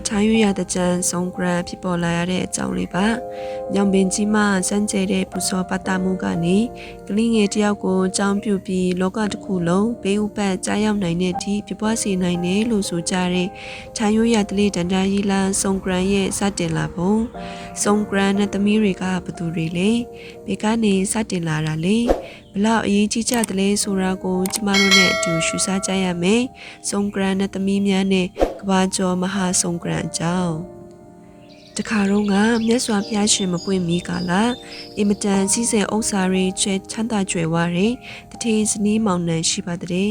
ဒါကတော့ထိုင်းရွရတဲ့ကြံဆုံးဂရန်ဖြစ်ပေါ်လာရတဲ့အကြောင်းလေးပါ။ညောင်ပင်ကြီးမှစမ်းကျဲတဲ့ပူစောပတ်တာမှုကနေကလေးငယ်တယောက်ကိုကြောင်းပြုတ်ပြီးလောကတစ်ခုလုံးဘေးဥပတ်ကြားရောက်နိုင်တဲ့အထိပြပွားစေနိုင်တယ်လို့ဆိုကြတဲ့ထိုင်းရွရတလေးတန်တာရီလာဆုံးဂရန်ရဲ့စတင်လာပုံဆုံးဂရန်နဲ့သမီးတွေကဘသူတွေလဲ။ဘေကနေစတင်လာတာလေ။ဘလောက်အရေးကြီးကြတယ်လဲဆိုတာကိုကျမတို့နဲ့အတူရှုစားကြရမယ်။ဆုံးဂရန်နဲ့သမီးများနဲ့ ကဘာကျော်မဟာဆုံးဂရန်အကြောင်းတခါတော့ကမြတ်စွာဘုရားရှင်မပွင့်မီကာလာအင်မတန်စီးစဲဥစ္စာတွေချဲချမ်းသာကြွယ်ဝတဲ့တထေးစနီးမောင်နှံရှိပါတဲ့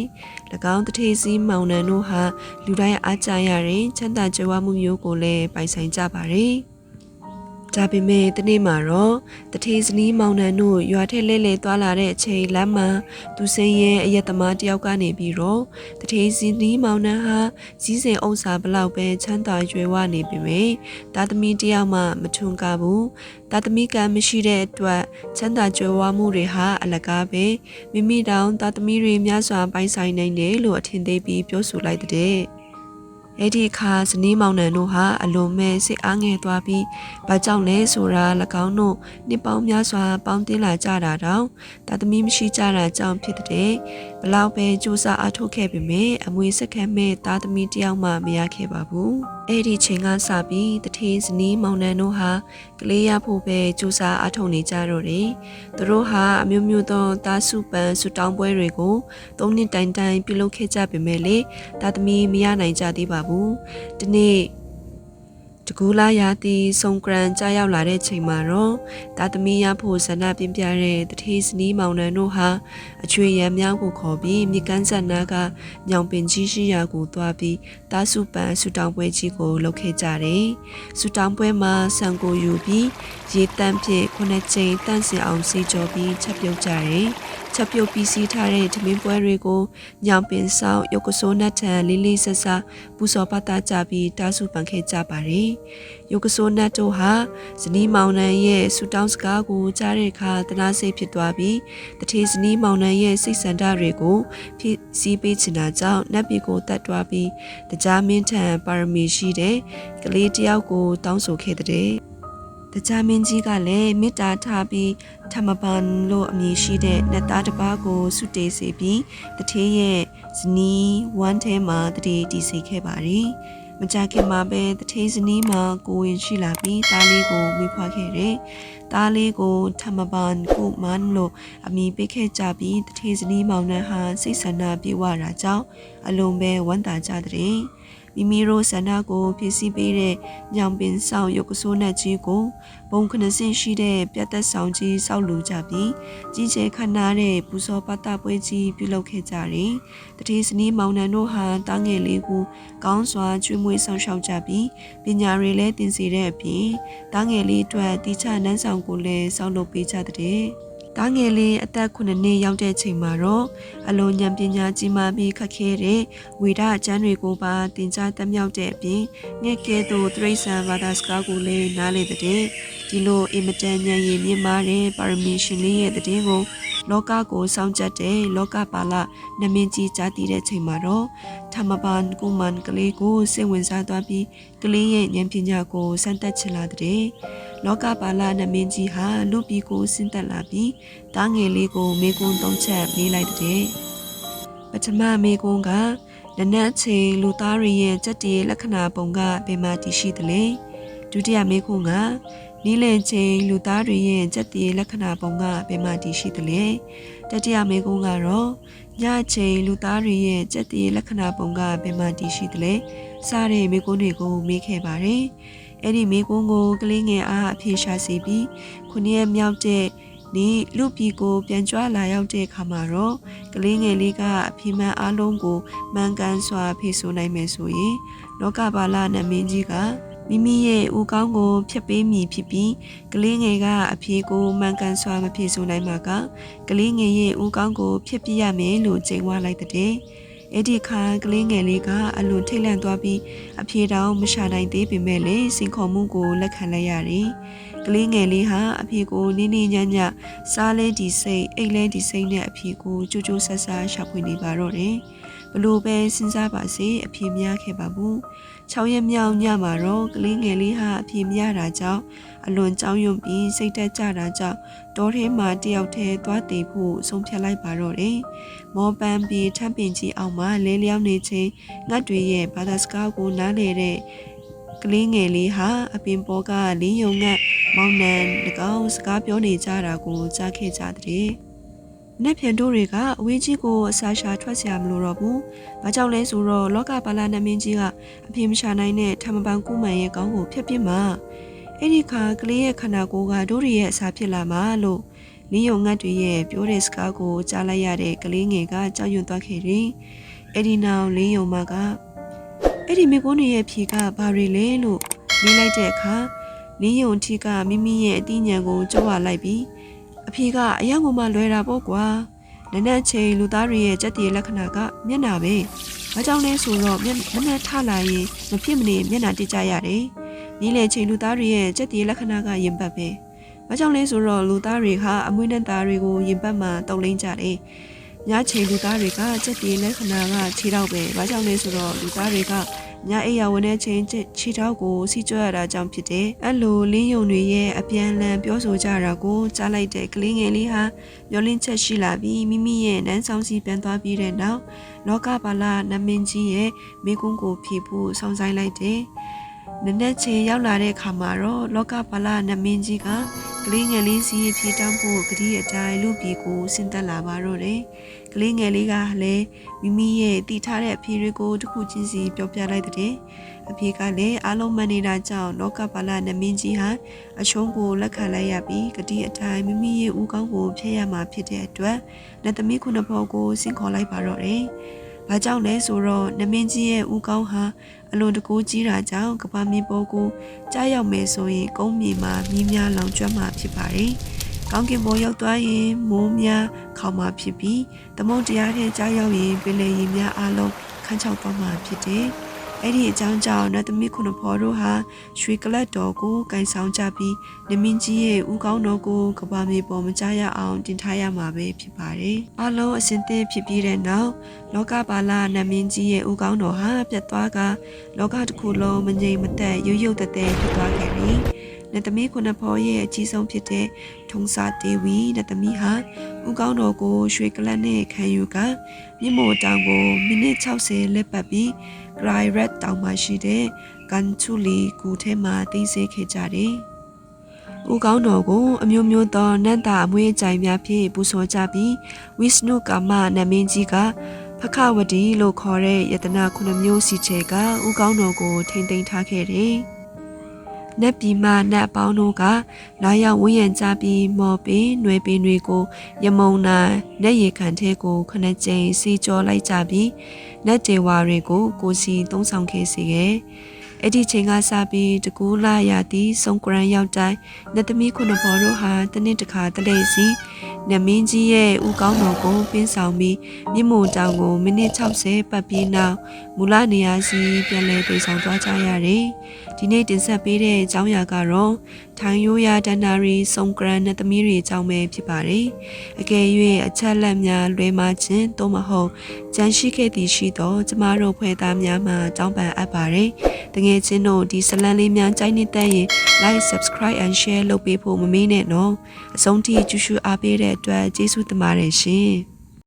၎င်းတထေးစည်းမောင်နှံတို့ဟာလူတိုင်းအားကြရတဲ့ချမ်းသာကြွယ်ဝမှုမျိုးကိုလည်းပိုင်ဆိုင်ကြပါတယ် ဒါပေမဲ့တနေ့မှာတော့တထေးစနီးမောင်နှံတို့ရွာထက်လဲလဲသွားလာတဲ့အချိန်လမ်းမှာသူစိန်ရဲ့အယက်သမားတယောက်ကနေပြီးတော့တထေးစနီးမောင်နှံဟာစည်းစိမ်ဥစ္စာဘလောက်ပဲချမ်းသာရွယ်ဝနေပြီပဲတာသမီတယောက်မှမထွန်းကားဘူးတာသမီကံမရှိတဲ့အတွက်ချမ်းသာကြွယ်ဝမှုတွေဟာအလကားပဲမိမိတောင်တာသမီတွေများစွာပိုင်ဆိုင်နိုင်တယ်လို့အထင်သေးပြီးပြောဆိုလိုက်တဲ့ အဲ့ဒီအခါဇနီးမောင်နှံတို့ဟာအလွန်မဲ့စိတ်အားငယ်သွားပြီးဘာကြောင့်လဲဆိုတာ၎င်းတို့နှစ်ပေါင်းများစွာပေါင်းတင်လာကြတာတောင်တာသမီမရှိကြတာကြောင့်ဖြစ်တဲ့ဘလောက်ပဲစူးစမ်းအားထုတ်ခဲ့ပေမဲ့အမွေစက္ကန့်မဲ့တာသမီတယောက်မှမရခဲ့ပါဘူးအဲ့ဒီချိန်ကစပြီးတထေးဇနီးမောင်နှံတို့ဟာကလေးရဖို့ပဲစူးစမ်းအားထုတ်နေကြတော့တယ်သူတို့ဟာအမျိုးမျိုးသောတာစုပန်ဆူတောင်းပွဲတွေကိုသုံးနှစ်တိုင်တိုင်ပြုလုပ်ခဲ့ကြပေမဲ့လေတာသမီမရနိုင်ကြသေးပါဘူးဒီနေ့ တကူလာရာတီဆုံဂရန်ကြားရောက်လာတဲ့ချိန်မှာတော့တာသမီရဖို့ဆန္ဒပြင်းပြတဲ့တထေးစနီးမောင်နှံတို့ဟာအချွေရံမြောင်းကိုခေါ်ပြီးမြေကမ်းဆက်နာကညောင်ပင်ကြီးရှိရာကိုသွားပြီးတာစုပန်ဆူတောင်းပွဲကြီးကိုလုပ်ခဲ့ကြတယ်။ဆူတောင်းပွဲမှာဆန်ကိုယူပြီးရေတန့်ဖြင့်ခုနှစ်ချိန်တန့်စင်အောင်စေကြောပြီးချက်ပြုတ်ကြတယ်။ ချက်ပြုတ်ပြီးစီးထားတဲ့ဓမင်းပွဲတွေကိုညောင်ပင်ဆောင်ရုပ်ကစိုးနတ်ထန်လေးလေးဆဆပူစောပတ်တာကြပြီးတာစုပန်ခဲ့ကြပါတယ်။ရုပ်ကစိုးနတ်တို့ဟာဇနီးမောင်နှံရဲ့ဆူတောင်းစကားကိုကြားတဲ့အခါတနာစိတ်ဖြစ်သွားပြီးတထေဇနီးမောင်နှံရဲ့စိတ်ဆန္ဒတွေကိုဖြစ်စည်းပေးချင်တာကြောင့်နတ်ပြည်ကိုတတ်တွားပြီးတရားမင်းထံပါရမီရှိတဲ့ကလေးတယောက်ကိုတောင်းဆိုခဲ့တဲ့ တရားမင်းကြီးကလည်းမေတ္တာထားပြီးထမပန်လို့အမည်ရှိတဲ့နတ်သားတစ်ပါးကိုဆုတေးစေပြီးတထေးရဲ့ဇနီးဝမ်းထဲမှာတတိတည်စေခဲ့ပါတယ်မကြခင်မှာပဲတထေးဇနီးမှာကိုဝင်ရှိလာပြီးသားလေးကိုမိဖွားခဲ့တယ်။သားလေးကိုထမပန်ကုမန်လို့အမည်ပေးခဲ့ကြပြီးတထေးဇနီးမောင်နှံဟာစိတ်ဆန္ဒပြေဝတာကြောင့်အလွန်ပဲဝမ်းသာကြတဲ့မိမိတို့ဆန္ဒကိုဖြစ်စီပေးတဲ့ညောင်ပင်ဆောင်ရုပ်ကဆိုးနဲ့ကြီးကိုဘုံခနစင်ရှိတဲ့ပြတ်သက်ဆောင်ကြီးစောက်လူကြပြီးကြီးကျယ်ခမ်းနားတဲ့ပူဇော်ပတ်တပွဲကြီးပြုလုပ်ခဲ့ကြတယ်။တတိစနီးမောင်နှံတို့ဟာတားငယ်လေးကိုကောင်းစွာကျွေးမွေးဆောင်ရှောက်ကြပြီးပညာတွေလည်းသင်စေတဲ့အပြင်တားငယ်လေးအတွက်တိကျနန်းဆောင်ကိုလည်းစောင့်လုပ်ပေးကြတဲ့ တားငယ်လေးအသက်9နှစ်ရောက်တဲ့ချိန်မှာတော့အလွန်ဉာဏ်ပညာကြီးမားပြီးခက်ခဲတဲ့ဝေဒအကျမ်းတွေကိုပါသင်ကြားတတ်မြောက်တဲ့အပြင်ငှက်ကဲသို့သရိษံဘာသာစကားကိုလည်းနားလေတဲ့ဒီလိုအင်မတန်ဉာဏ်ရည်မြင့်မားတဲ့ပါရမီရှင်လေးရဲ့တဲ့ကိုလောကကိုစောင့်ကြက်တဲ့လောကပါလနမင်းကြီးကြားတည်တဲ့ချိန်မှာတော့ထမပန်ကုမန်ကလေးကိုစိတ်ဝင်စားသွားပြီးကလေးရဲ့ဉာဏ်ပညာကိုစမ်းသပ်ချလာတဲ့လောကပါလနမင်းကြီးဟာလူပီကိုဆင်းသက်လာပြီးတားငယ်လေးကိုမေကွန်းသုံးချက်မေးလိုက်တဲ့ပထမမေကွန်းကနနက်ချိန်လူသားတွေရဲ့စက်တည်းလက္ခဏာပုံကဘယ်မှာတည်ရှိသလဲဒုတိယမေကွန်းကနီးလည်ချိန်လူသားတွေရဲ့စက်တည်းလက္ခဏာပုံကဘယ်မှာတည်ရှိသလဲတတိယမေကွန်းကတော့ညချိန်လူသားတွေရဲ့စက်တည်းလက္ခဏာပုံကဘယ်မှာတည်ရှိသလဲစားတဲ့မေကွန်းတွေကိုမေးခဲ့ပါတယ်အဲ့ဒီမေကွန်းကိုကလေးငယ်အားအဖြေရှာစီပြီးခုနှစ်ရက်မြောက်တဲ့ နေ့လူပြည်ကိုပြန်ကြွလာရောက်တဲ့အခါမှာတော့ကလေးငယ်လေးကအဖေမှန်အားလုံးကိုမှန်ကန်စွာဖေဆိုနိုင်မယ်ဆိုရင်လောကပါလနမင်းကြီးကမိမိရဲ့ဦးကောင်းကိုဖျက်ပေးမည်ဖြစ်ပြီးကလေးငယ်ကအဖေကိုမှန်ကန်စွာမဖြေဆိုနိုင်မှာကကလေးငယ်ရဲ့ဦးကောင်းကိုဖျက်ပြရမယ်လို့ကြိမ်ဝါလိုက်တဲ့အဲ့ဒီခါကလေးငယ်လေးကအလွန်ထိတ်လန့်သွားပြီးအဖေတောင်မရှာနိုင်သေးပေမဲ့လည်းစင်ခေါ်မှုကိုလက်ခံလိုက်ရတယ်။ကလေးငယ်လေးဟာအဖေကိုနင်းနေညံ့ညံ့စားလဲဒီစိတ်အိတ်လဲဒီစိတ်နဲ့အဖေကိုကြိုးကြိုးဆဆရှာဖွေနေပါတော့တယ်။ဘလို့ပဲစဉ်းစားပါစေအဖြေမရခဲ့ပါဘူး6ရက်မြောက်ညမှာတော့ကလေးငယ်လေးဟာအဖြေမရတာကြောင့်အလွန်ကြောင်းရွံ့ပြီးစိတ်တက်ကြတာကြောင့်တောထဲမှာတယောက်တည်းသွားတည်ဖို့ဆုံးဖြတ်လိုက်ပါတော့တယ်မောပန်းပြီးထပ်ပင်ကြီးအောင်မှာလဲလျောင်းနေချင်းငတ်တွေရဲ့ဘာသာစကားကိုနားလေတဲ့ကလေးငယ်လေးဟာအပင်ပေါ်ကလင်းယုံငတ် မောင်နှံ၎င်းစကားပြောနေကြတာကိုကြားခဲ့ကြတဲ့။နက်ပြန်တို့တွေကအဝင်းကြီးကိုအစာရှာထွက်စရာမလိုတော့ဘူး။ဘာကြောင့်လဲဆိုတော့လောကပါလာနမင်းကြီးကအပြေမရှာနိုင်တဲ့ထမပန်ကုမှန်ရဲ့ကောင်းကိုဖျက်ပစ်မှာအဲ့ဒီခါကလေးရဲ့ခန္ဓာကိုယ်ကတို့တွေရဲ့အစာဖြစ်လာမှာလို့လင်းယုံငတ်တွေရဲ့ပြောတဲ့စကားကိုကြားလိုက်ရတဲ့ကလေးငယ်ကကြောက်ရွံ့သွားခဲ့တယ်။အဲ့ဒီနောက်လင်းယုံမကအဲ့ဒီမိကုန်းတွေရဲ့ဖြေကဘာတွေလဲလို့မေးလိုက်တဲ့အခါ လင်းယုံထီကမိမိရဲ့အတိညာဉ်ကိုကြောက်ဝလိုက်ပြီးအဖေကအယောင်ကမှလွယ်တာပေါ့ကွာနနက်ချိန်လူသားတွေရဲ့စက်တည်လက္ခဏာကမျက်နာပဲဘာကြောင့်လဲဆိုတော့မျက်မနှက်ထလာရင်မဖြစ်မနေမျက်နာတိကျရတယ်နီးလေချိန်လူသားတွေရဲ့စက်တည်လက္ခဏာကရင်ပတ်ပဲဘာကြောင့်လဲဆိုတော့လူသားတွေဟာအမွေးနဲ့သားတွေကိုရင်ပတ်မှတုံလိမ့်ကြတယ်ညချိန်လူသားတွေကစက်တည်လက္ခဏာကခြေတော့ပဲဘာကြောင့်လဲဆိုတော့လူသားတွေက ညအိယာဝင်တဲ့ချိန်ခြေထောက်ကိုစီကျွတ်ရတာကြောင့်ဖြစ်တယ်။အဲ့လိုလင်းယုံတွေရဲ့အပြန်လန်ပြောဆိုကြတာကိုကြားလိုက်တဲ့ကလေးငယ်လေးဟာမျောလင့်ချက်ရှိလာပြီးမိမိရဲ့နန်းဆောင်စီပြန်သွားပြီးတဲ့နောက်လောကပါလာနမင်းကြီးရဲ့မိကုန်းကိုဖြေဖို့ဆောင်ဆိုင်လိုက်တယ်။ နနက်ချင်းရောက်လာတဲ့အခါမှာတော့လောကပါလာနမင်းကြီးကကလေးငယ်လေးစီဖြေတောင်းဖို့ဂတိအတိုင်းလူပြည်ကိုဆင်းသက်လာပါတော့တယ်။ကလေးငယ်လေးကလည်းမိမိရဲ့တည်ထားတဲ့အဖြေတွေကိုတစ်ခုချင်းစီပြောပြလိုက်တဲ့အဖြေကလည်းအားလုံးမှန်နေတာကြောင့်လောကပါလနမင်းကြီးဟာအရှုံးကိုလက်ခံလိုက်ရပြီးဂတိအတိုင်းမိမိရဲ့ဦးကောင်းကိုဖျက်ရမှာဖြစ်တဲ့အတွက်လက်သမီးခုနှစ်ဖော်ကိုဆင့်ခေါ်လိုက်ပါတော့တယ်။ဘာကြောင့်လဲဆိုတော့နမင်းကြီးရဲ့ဦးကောင်းဟာ အလွန်တကူကြီးတာကြောင့်ကပမီပေါ်ကိုကြားရောက်မယ်ဆိုရင်ကုန်းမြေမှာမြင်းများလောင်ကျွမ်းမှာဖြစ်ပါတယ်။ကောင်းကင်ဘုံရောက်သွားရင်မိုးများခေါမှာဖြစ်ပြီးတမုန်တရားထဲကြားရောက်ရင်ပင်လယ်ရေများအလုံးခန်းချောက်သွားမှာဖြစ်တယ်။ အဲ့ဒီအကြောင်းကြောင့်နတ်သမီးခုနှစ်ဖော်တို့ဟာရွှေကလတ်တော်ကိုကင်ဆောင်ကြပြီးနမင်းကြီးရဲ့ဦးကောင်းတော်ကိုကဘာမေပေါ်မကြရအောင်တင်ထားရမှာပဲဖြစ်ပါတယ်။အလုံးအစင်သစ်ဖြစ်ပြီးတဲ့နောက်လောကပါလာနမင်းကြီးရဲ့ဦးကောင်းတော်ဟာပြတ်သွားကလောကတစ်ခုလုံးမငြိမ်မသက်ရုပ်ရုပ်တသက်ဖြစ်သွားခဲ့ပြီ။ နတ်သမီးခုနှစ်ဖော်ရဲ့အကြီးဆုံးဖြစ်တဲ့ထုံစာဒေဝီနတ်သမီးဟာဦးကောင်းတော်ကိုရွှေကလတ်နဲ့ခံယူကမြင့်မို့တောင်ကိုမိနစ်60လက်ပတ်ပြီး Cry Red တောင်မှာရှိတဲ့ကန်ချူလီကူထဲမှာသိစေခဲ့ကြတယ်။ဦးကောင်းတော်ကိုအမျိုးမျိုးသောနတ်တာအမွေးကြိုင်များဖြင့်ပူဇော်ကြပြီးဝိစနုကာမနမင်းကြီးကဖခဝတီလို့ခေါ်တဲ့ယတနာခုနှစ်မျိုးစီချေကဦးကောင်းတော်ကိုထိမ့်သိမ်းထားခဲ့တယ်။ နတ်ပြည်မှနတ်အပေါင်းတို့ကလာရောက်ဝန်းရံကြပြီးမော်ပင်ຫນွေပင်တွေကိုယမုံနာနတ်ရေခံထဲကိုခဏကျိန်စီကြောလိုက်ကြပြီးနတ်တေဝါတွေကိုကိုစီသုံးဆောင်ခဲ့စေခဲ့အဲ့ဒီချိန်ကစပြီးတကူလာရသည့်စုံကရန်ရောက်တိုင်းနတ်သမီးခုနှစ်ဘော်တို့ဟာတနေ့တစ်ခါတလေစီ နမင်းကြီးရဲ့ဦးကောင်းတော်ကိုပင်းဆောင်ပြီးမြင့်မို့တောင်ကိုမိနစ်60ပတ်ပြီးနောက်မူလနေရာစီပြန်လည်တည်ဆောင်သွားကြရတယ်။ဒီနေ့တင်ဆက်ပေးတဲ့အကြောင်းအရာကတော့ ထိုင်ရိုးရာတန်နာရီစုံကရန်နဲ့သမီးတွေအကြောင်းပဲဖြစ်ပါတယ်။အကယ်၍အချက်လက်များလွဲမှခြင်းသို့မဟုတ်ကြန့်ရှိခဲ့သည်ရှိသောကျမတို့ဖွဲ့သားများမှတောင်းပန်အပ်ပါတယ်။တကယ်ချင်းတို့ဒီဇလန်လေးများကြိုက်နေတဲ့ရင် like subscribe and share လုပ်ပေးဖို့မမေ့နဲ့နော်။အဆုံးထိကြည့်ရှုအားပေးတဲ့အတွက်ကျေးဇူးတင်ပါတယ်ရှင်။